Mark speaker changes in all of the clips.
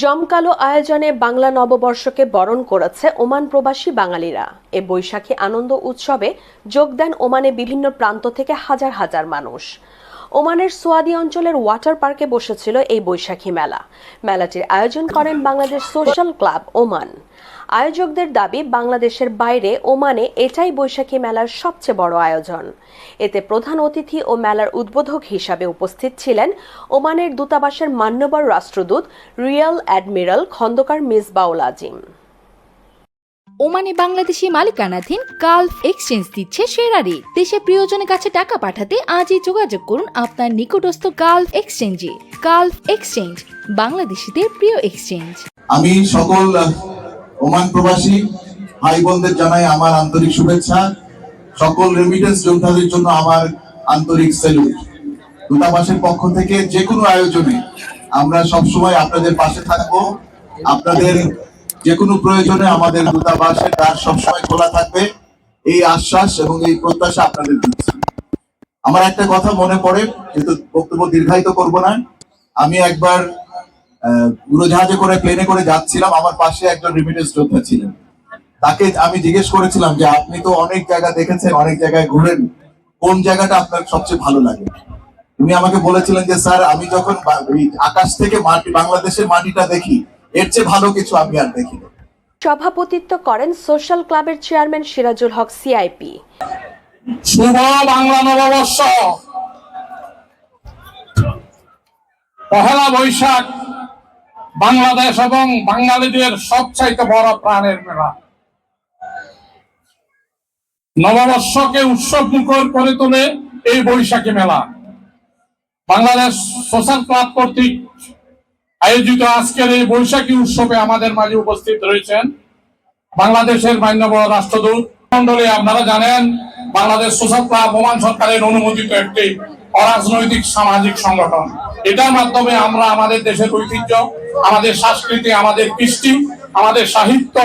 Speaker 1: জমকালো আয়োজনে বাংলা নববর্ষকে বরণ করেছে ওমান প্রবাসী বাঙালিরা। এ বৈশাখী আনন্দ উৎসবে যোগ দেন ওমানে বিভিন্ন প্রান্ত থেকে হাজার হাজার মানুষ। ওমানের সোয়াদি অঞ্চলের ওয়াটার পার্কে বসেছিল এই বৈশাখী মেলা। মেলাটির আয়োজন করেন বাংলাদেশ সোশ্যাল ক্লাব ওমান। আয়োজকদের দাবি বাংলাদেশের বাইরে ওমানে এটাই বৈশাখী মেলার সবচেয়ে বড় আয়োজন। এতে প্রধান অতিথি ও মেলার উদ্বোধক হিসাবে উপস্থিত ছিলেন ওমানের দূতাবাসের মান্যবর রাষ্ট্রদূত রিয়াল অ্যাডমিরাল খন্দকার মিসবাউল আজিম।
Speaker 2: ওমানে বাংলাদেশি মালিকানাধীন গালফ এক্সচেঞ্জ দিচ্ছে সেরা রেট দেশে প্রিয়জনের কাছে টাকা পাঠাতে আজই যোগাযোগ করুন আপনার নিকটস্থ গালফ এক্সচেঞ্জে। গালফ এক্সচেঞ্জ বাংলাদেশিদের প্রিয় এক্সচেঞ্জ।
Speaker 3: আমি সকল ওমান প্রবাসী ভাই বোনদের জানাই আমার আন্তরিক শুভেচ্ছা। সকল রেমিটেন্স যোদ্ধাদের জন্য আমার আন্তরিক স্যালুট দূতাবাসের পক্ষ থেকে যে কোনো আয়োজনে আমরা সবসময় আপনাদের পাশে থাকব। আপনাদের যে কোনো প্রয়োজনে আমাদের দূতাবাসের দ্বার সবসময় খোলা থাকবে। এই আশ্বাস এবং এই প্রত্যাশা আপনাদের দিচ্ছি। আমার একটা কথা মনে পড়ে, কিন্তু বক্তব্য দীর্ঘায়িত করব না। আমি একবার উড়োজাহাজে করে প্লেনে করে যাচ্ছিলাম আমার পাশে একজন রিমিটেন্স যোদ্ধা ছিলেন। তাকে আমি জিজ্ঞেস করেছিলাম যে আপনি তো অনেক জায়গা দেখেছেন অনেক জায়গায় ঘুরেন কোন জায়গাটা আপনার সবচেয়ে ভালো লাগে? উনি আমাকে বলেছিলেন যে স্যার আমি যখন আকাশ থেকে মাটি বাংলাদেশের মাটিটা দেখি এর চেয়ে ভালো কিছু আমি আর দেখি
Speaker 1: সভাপতিত্ব করেন সোশ্যাল ক্লাবের চেয়ারম্যান সিরাজুল হক সিআইপি
Speaker 4: শুভ বাংলা নববর্ষ। পহেলা বৈশাখ। বাংলাদেশ এবং বাঙালিদের সবচাইতে বড় প্রাণের মেলা। নববর্ষকে উৎসব মুখর করে তোলে এই বৈশাখী মেলা। বাংলাদেশ সোশ্যাল ক্লাব কর্তৃক আয়োজিত আজকের এই বৈশাখী উৎসবে আমাদের মাঝে উপস্থিত রয়েছেন বাংলাদেশের মান্যবর রাষ্ট্রদূত। মন্ডলী আপনারা জানেন বাংলাদেশ সোশ্যাল ক্লাব ওমান সরকারের অনুমোদিত একটি অরাজনৈতিক সামাজিক সংগঠন। এটার মাধ্যমে আমরা আমাদের দেশের ঐতিহ্য, আমাদের সংস্কৃতি, আমাদের কৃষ্টি, আমাদের সাহিত্য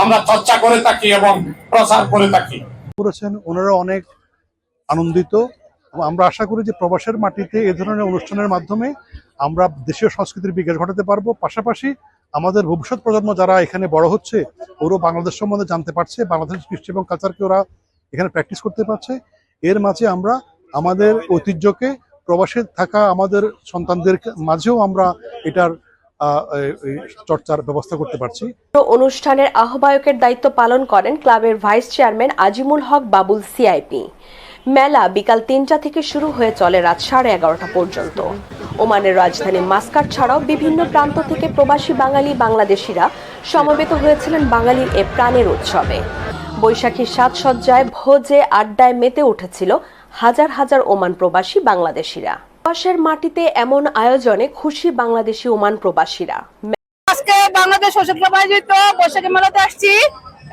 Speaker 4: আমরা চর্চা করে থাকি এবং প্রচার করে থাকি।
Speaker 5: করেছেন, ওনারা অনেক আনন্দিত। আমরা আশা করি যে প্রবাসের মাটিতে এ ধরনের অনুষ্ঠানের মাধ্যমে আমরা দেশীয় সংস্কৃতির বিকাশ ঘটাতে পারব। পাশাপাশি আমাদের ভবিষ্যৎ প্রজন্ম যারা এখানে বড় হচ্ছে, ওরাও বাংলাদেশ সম্বন্ধে জানতে পারছে। বাংলাদেশের কৃষ্টি এবং কালচারকে ওরা এখানে প্র্যাকটিস করতে পারছে। এর মাঝে আমরা আমাদের ঐতিহ্যকে প্রবাসে থাকা আমাদের সন্তানদের মাঝেও আমরা এটার চর্চার ব্যবস্থা করতে পারছি।
Speaker 1: অনুষ্ঠানের আহ্বায়কের দায়িত্ব পালন করেন ক্লাবের vice chairman Azimul Haque Babul CIP. মেলা বিকাল তিনটা থেকে শুরু হয়ে চলে রাত সাড়ে এগারোটা পর্যন্ত। ওমানের রাজধানী মাস্কাট ছাড়াও বিভিন্ন প্রান্ত থেকে প্রবাসী বাঙালি বাংলাদেশিরা সমবেত হয়েছিলেন বাঙালির এ প্রাণের উৎসবে। বৈশাখীর সাজসজ্জায় ভোজে আড্ডায় মেতে উঠেছিল হাজার হাজার ওমান প্রবাসী বাংলাদেশিরা। প্রবাসের মাটিতে এমন আয়োজনে খুশি বাংলাদেশি ওমান প্রবাসীরা।
Speaker 6: আজকে বাংলাদেশ সশস্ত্র আয়োজিত বৈশাখী মেলাতে আসছি।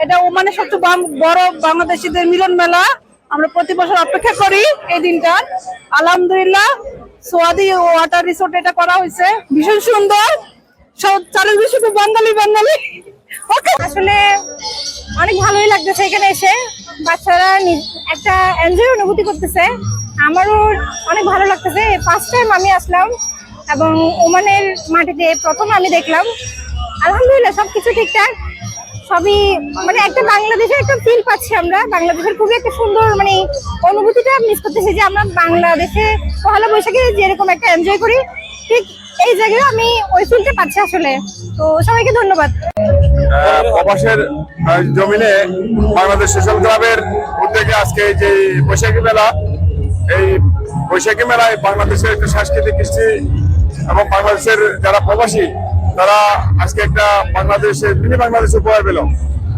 Speaker 6: এটা ওমানের সবচেয়ে বড় বাংলাদেশিদের মিলন মেলা। আমরা প্রতি বছর অপেক্ষা করি এই দিনটা। আলহামদুলিল্লাহ, সোয়াদি ওয়াটার রিসোর্ট এটা করা হয়েছে। ভীষণ সুন্দর। সব
Speaker 7: আসলে অনেক ভালোই লাগতেছে এখানে এসে। বাচ্চারা একটা এনজয় অনুভূতি করতেছে। আমারও অনেক ভালো লাগতেছে। ফার্স্ট টাইম আমি আসলাম এবং ওমানের মাটিতে প্রথম আমি দেখলাম। আলহামদুলিল্লাহ, সবকিছু ঠিকঠাক। সবই মানে একটা বাংলাদেশের একটা ফিল পাচ্ছি আমরা। বাংলাদেশের খুবই একটা সুন্দর মানে অনুভূতিটা মিস করতেছি যে আমরা বাংলাদেশে পহেলা বৈশাখে যেরকম একটা এনজয় করি, ঠিক এই জায়গায় আমি ওই ফিলটা পাচ্ছি আসলে। তো সবাইকে ধন্যবাদ।
Speaker 8: প্রবাসের জমিনে বাংলাদেশ সোশ্যাল ক্লাবের উদ্যোগে আজকে যে বৈশাখী মেলা, এই বৈশাখী মেলায় বাংলাদেশের একটা সাংস্কৃতিক কৃষ্টি এবং বাংলাদেশের যারা প্রবাসী, তারা আজকে একটা বাংলাদেশের, মিনি বাংলাদেশ উপহার পেল।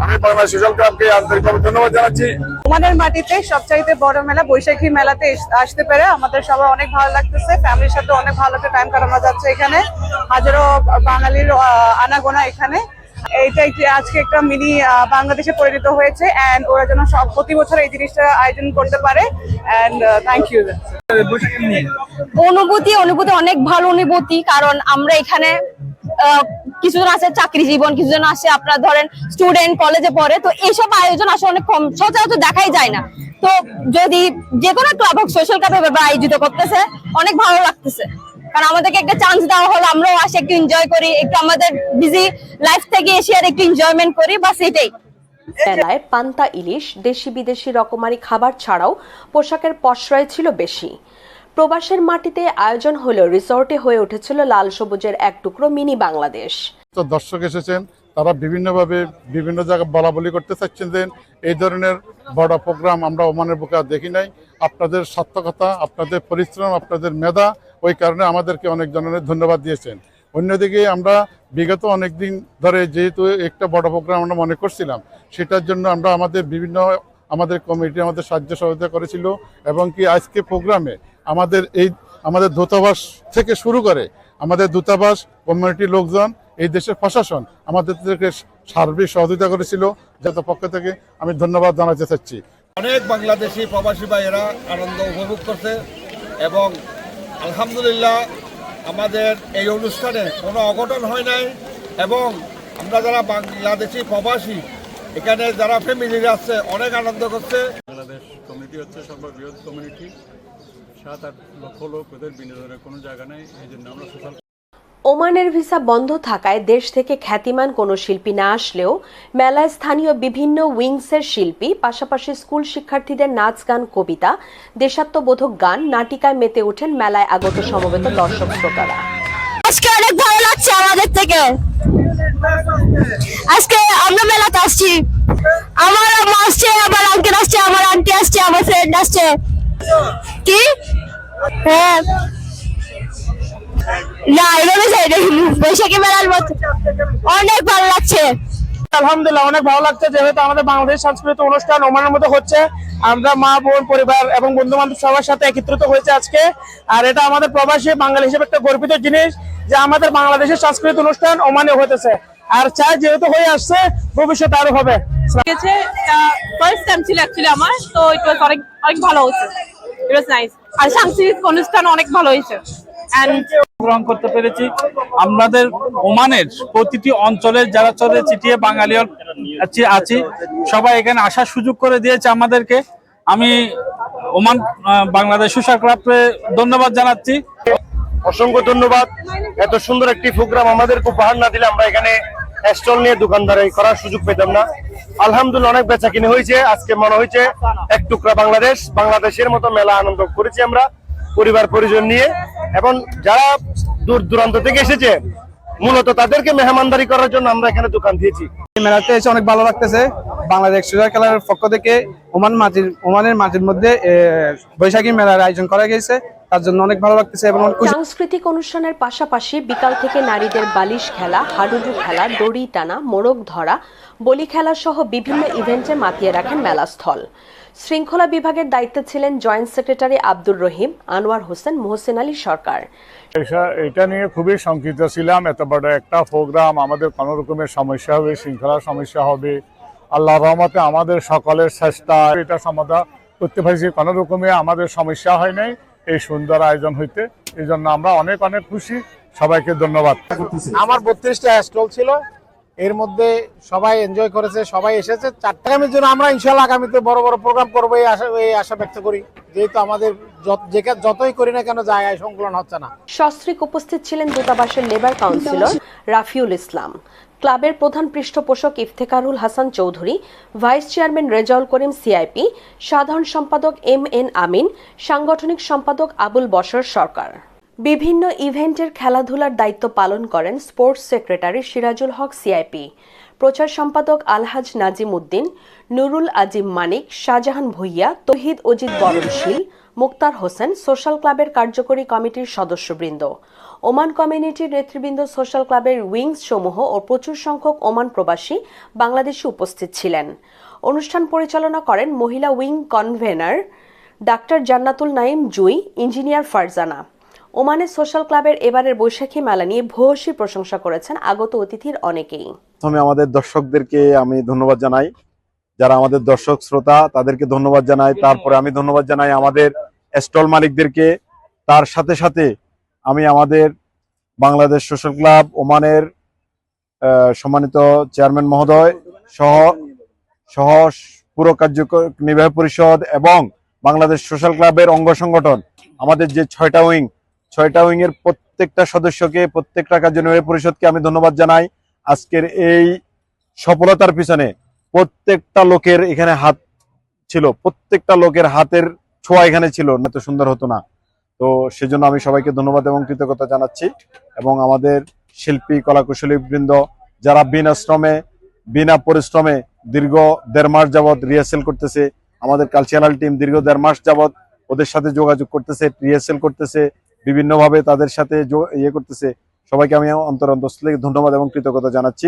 Speaker 8: আমি বাংলাদেশ সোশ্যাল ক্লাবকে আন্তরিকভাবে ধন্যবাদ জানাচ্ছি।
Speaker 6: আমাদের মাটিতে সবচাইতে বড় মেলা বৈশাখী মেলাতে আসতে পেরে আমাদের সবার অনেক ভালো লাগতেছে। ফ্যামিলির সাথে অনেক ভালো একটা টাইম কাটানো যাচ্ছে এখানে। হাজারো বাঙালির আনাগোনা এখানে। এইটা একটি আজকে একটা মিনি বাংলাদেশে পরিণত হয়েছে এন্ড ওরা যেন সব প্রতি বছর এই জিনিসটা আয়োজন করতে পারে এন্ড থ্যাংক ইউ
Speaker 7: অনুভূতি অনুভূতি অনেক ভালো অনুভূতি কারণ আমরা এখানে আহ, কিছুজন আছে চাকরি জীবন কিছুজন আছে আপনার ধরেন স্টুডেন্ট কলেজে পড়ে, তো এইসব আয়োজন আসলে অনেক কম, সচরাচর দেখাই যায় না। তো যদি যে কোনো ক্লাব হোক সোশ্যাল ক্লাব এভাবে আয়োজিত করতেছে, অনেক ভালো লাগতেছে। কারণ আমাদেরকে একটা চান্স দেওয়া হলো, আমরাও আসে একটু এনজয় করি, একটু আমাদের বিজি লাইফ থেকে এসে আর একটু এনজয়মেন্ট করি, বাস এটাই।
Speaker 1: মেলায় পান্তা ইলিশ, দেশি বিদেশি রকমারি খাবার ছাড়াও পোশাকের পশ্রয় ছিল বেশি। প্রবাসের মাটিতে আয়োজন হলেও রিসর্টে হয়ে উঠেছিল লাল সবুজের এক টুকরো মিনি বাংলাদেশ।
Speaker 5: তো দর্শক এসেছেন, তারা বিভিন্নভাবে বিভিন্ন জায়গায় বলা বলি করতে চাচ্ছেন যে এই ধরনের বড় প্রোগ্রাম আমরা ওমানের বুকে দেখি নাই। আপনাদের সার্থকতা, আপনাদের পরিশ্রম, আপনাদের মেধা, ওই কারণে আমাদেরকে অনেক জনের ধন্যবাদ দিয়েছেন। অন্যদিকে আমরা বিগত অনেক দিন ধরে যেহেতু একটা বড় প্রোগ্রাম আমরা মনে করছিলাম, সেটার জন্য আমরা আমাদের বিভিন্ন, আমাদের কমিটি আমাদের সাহায্য সহযোগিতা করেছিল এবং কি আজকে প্রোগ্রামে আমাদের এই আমাদের দূতাবাস থেকে শুরু করে আমাদের দূতাবাস কমিউনিটির লোকজন এই দেশের প্রশাসন আমাদেরকে সার্বিক সহযোগিতা করেছিল। যাতে পক্ষ থেকে আমি ধন্যবাদ জানাতে চাচ্ছি।
Speaker 9: অনেক বাংলাদেশি প্রবাসী ভাইয়েরা আনন্দ উপভোগ করছে এবং আলহামদুলিল্লাহ আমাদের এই অনুষ্ঠানে কোনো অঘটন হয় নাই এবং আমরা যারা বাংলাদেশি প্রবাসী এখানে যারা ফ্যামিলি আছে অনেক আনন্দ করছে।
Speaker 10: বাংলাদেশ কমিউনিটি হচ্ছে সর্ববৃহৎ কমিউনিটি সাত আট লক্ষ লোক ওদের বিনোদনের কোনো জায়গা নেই এই জন্য আমরা সোশ্যাল
Speaker 1: ওমানের ভিসা বন্ধ থাকায় দেশ থেকে খ্যাতিমান কোনো শিল্পী না আসলেও মেলায় স্থানীয় বিভিন্ন উইংসের শিল্পী পাশাপাশি স্কুল শিক্ষার্থীদের নাচ গান কবিতা দেশাত্মবোধক গান নাটিকায় মেতে ওঠেন মেলায় আগত সমবেত দর্শক শ্রোতারা।
Speaker 7: আজকে অনেক ভালো লাগছে আমাদের থেকে। আজকে আমরা মেলাতে আসছি। আমার আম্মা আসছে আমার আঙ্কেল আসছে আমার আন্টি আসছে আমার ফ্রেন্ড আসছে। কি? হ্যাঁ। না, এভাবে যাই বৈশাখী মেলার মতো। অনেক ভালো লাগছে।
Speaker 11: আলহামদুলিল্লাহ, অনেক ভালো লাগছে। যেহেতু আমাদের বাংলাদেশ সাংস্কৃতিক অনুষ্ঠান ওমানের মধ্যে হচ্ছে, আমরা মা, বোন, পরিবার এবং বন্ধু বান্ধব সবার সাথে একত্রিত হয়েছে আজকে। আর এটা আমাদের প্রবাসী বাঙালি হিসেবে একটা গর্বিত জিনিস যে আমাদের বাংলাদেশের সাংস্কৃতিক অনুষ্ঠান ওমানে হতেছে আর চাই যেহেতু হয়ে আসছে ভবিষ্যতে আরও হবে।
Speaker 6: ফার্স্ট টাইম ছিল অ্যাকচুয়ালি আমার তো ইট ওয়াজ অনেক অনেক ভালো হয়েছে। ইট ওয়াজ নাইস আর সাংস্কৃতিক অনুষ্ঠান অনেক ভালো হয়েছে। এন্ড
Speaker 11: গ্রহণ করতে পেরেছি। আমাদের ওমানের প্রতিটি অঞ্চলের যারা চলে চিটিয়ে বাঙালি আছি আছি সবাই এখানে আসার সুযোগ করে দিয়েছে আমাদেরকে। আমি ওমান বাংলাদেশ সুশাক ক্লাবকে ধন্যবাদ জানাচ্ছি।
Speaker 8: অসংখ্য ধন্যবাদ। এত সুন্দর একটি প্রোগ্রাম আমাদেরকে উপহার না দিলে আমরা এখানে স্টল নিয়ে দোকানদারি করার সুযোগ পেতাম না। আলহামদুলিল্লাহ অনেক বেচা কিনে হয়েছে, আজকে মনে হয়েছে এক টুকরা বাংলাদেশ, বাংলাদেশের মতো মেলা আনন্দ করেছি আমরা পরিবার পরিজন নিয়ে। এবং যারা দূর দূরান্ত থেকে এসেছে, মূলত তাদেরকে মেহমানদারি করার জন্য আমরা এখানে দোকান দিয়েছি।
Speaker 11: মেলাতে এসে অনেক ভালো লাগতেছে। বাংলাদেশ সুশাক খেলার পক্ষ থেকে ওমান মাটির ওমানের মাটির মধ্যে বৈশাখী মেলার আয়োজন করা গেছে তার জন্য অনেক ভালো লাগতেছে এবং
Speaker 1: সাংস্কৃতিক অনুষ্ঠানের পাশাপাশি বিকাল থেকে নারীদের বালিশ খেলা হাডুডু খেলা দড়ি টানা মোড়ক ধরা বলি খেলা সহ বিভিন্ন ইভেন্টে মাতিয়ে রাখেন মেলাস্থল। শৃঙ্খলা বিভাগের দায়িত্বে ছিলেন জয়েন্ট সেক্রেটারি আব্দুর রহিম আনোয়ার হোসেন মোহসেন আলী সরকার।
Speaker 10: এটা- এটা নিয়ে খুবই শঙ্কিত ছিলাম এত বড় একটা প্রোগ্রাম আমাদের কোনো রকমের সমস্যা হবে শৃঙ্খলার সমস্যা হবে আল্লাহ রহমতে আমাদের সকলের চেষ্টা এটা সমাধান করতে পারছি কোনো রকমের আমাদের সমস্যা হয় নাই। এই সুন্দর আয়োজন হইতে এই জন্য আমরা অনেক অনেক খুশি। সবাইকে ধন্যবাদ।
Speaker 11: আমার বত্রিশটা স্টল ছিল। এর মধ্যে সবাই এনজয় করেছে, সবাই এসেছে। চারটা আগামীর জন্য আমরা ইনশাল্লাহ আগামীতে বড় বড় প্রোগ্রাম করব এই আশা এই আশা ব্যক্ত করি। যেহেতু আমাদের যতই করি না কেন জায়গায় সংকলন হচ্ছে না।
Speaker 1: সস্ত্রীক উপস্থিত ছিলেন দূতাবাসের লেবার কাউন্সিলর রাফিউল ইসলাম। ক্লাবের প্রধান পৃষ্ঠপোষক Iftekharul Hasan Chowdhury, vice chairman Rezaul Karim CIP, সাধারণ সম্পাদক এম এন আমিন, সাংগঠনিক সম্পাদক আবুল বশর সরকার। বিভিন্ন ইভেন্টের খেলাধুলার দায়িত্ব পালন করেন sports secretary Sirajul Haque CIP. প্রচার সম্পাদক আলহাজ নাজিম উদ্দিন, নুরুল আজিম মানিক, শাহজাহান ভুইয়া, তহিদ অজিত বরণশীল মুক্তার হোসেন সোশ্যাল ক্লাবের কার্যকরী কমিটির সদস্যবৃন্দ। ওমান কমিউনিটির নেতৃবৃন্দ সোশ্যাল ক্লাবের উইংস সমূহ ও প্রচুর সংখ্যক ওমান প্রবাসী বাংলাদেশে উপস্থিত ছিলেন। অনুষ্ঠান পরিচালনা করেন মহিলা wing convener doctor Jannatul Naim Jui, engineer Farzana. ওমানের সোশ্যাল ক্লাবের এবারের বৈশাখী মেলা নিয়ে ভূয়সী প্রশংসা করেছেন আগত অতিথির অনেকেই।
Speaker 8: প্রথমে আমাদের দর্শকদেরকে আমি ধন্যবাদ জানাই। যারা আমাদের দর্শক শ্রোতা, তাদেরকে ধন্যবাদ জানাই। তারপরে আমি ধন্যবাদ জানাই আমাদের স্টল মালিকদেরকে। তার সাথে সাথে আমি আমাদের বাংলাদেশ সোশ্যাল ক্লাব ওমানের সম্মানিত চেয়ারম্যান মহোদয় সহ সহ পুরো কার্যকর নির্বাহী পরিষদ এবং বাংলাদেশ সোশ্যাল ক্লাবের অঙ্গ সংগঠন, আমাদের যে ছয়টা উইং ছয়টা উইং এর প্রত্যেকটা সদস্যকে, প্রত্যেকটা কার্য কার্যনির্বাহী পরিষদকে আমি ধন্যবাদ জানাই। আজকের এই সফলতার পিছনে প্রত্যেকটা লোকের এখানে হাত ছিল, প্রত্যেকটা লোকের হাতের ছোঁয়া এখানে ছিল এত সুন্দর হতো না। তো সেজন্য আমি সবাইকে ধন্যবাদ এবং কৃতজ্ঞতা জানাচ্ছি এবং আমাদের শিল্পী কলাকুশলী বৃন্দ যারা বিনা শ্রমে, বিনা পরিশ্রমে দীর্ঘ দেড় মাস যাবৎ রিহার্সেল করতেছে, আমাদের কালচারাল টিম দীর্ঘ দেড় মাস যাবৎ ওদের সাথে যোগাযোগ করতেছে রিহার্সেল করতেছে, বিভিন্নভাবে তাদের সাথে ইয়ে করতেছে। সবাইকে আমি অন্তর অন্তস্থ থেকে ধন্যবাদ এবং কৃতজ্ঞতা জানাচ্ছি।